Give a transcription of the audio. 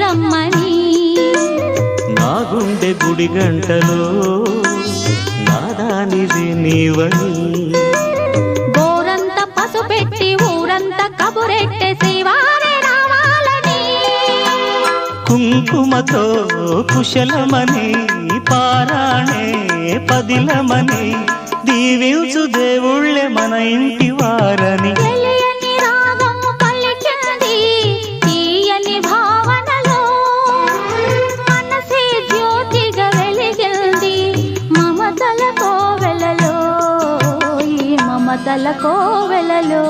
రమ్మని. నా గుండె గుడి గంటలో నాదానిది నీవని గోరంత పసు పెట్టి ఊరంత కబురెట్టె శివారే రావాలని. కుంకుమతో కుశలమని పారాణే పదిలమని. దీవించు దేవుళ్ళే మన ఇంటి మమతల కోవెలలో ఈ మమతల కోవెలలో.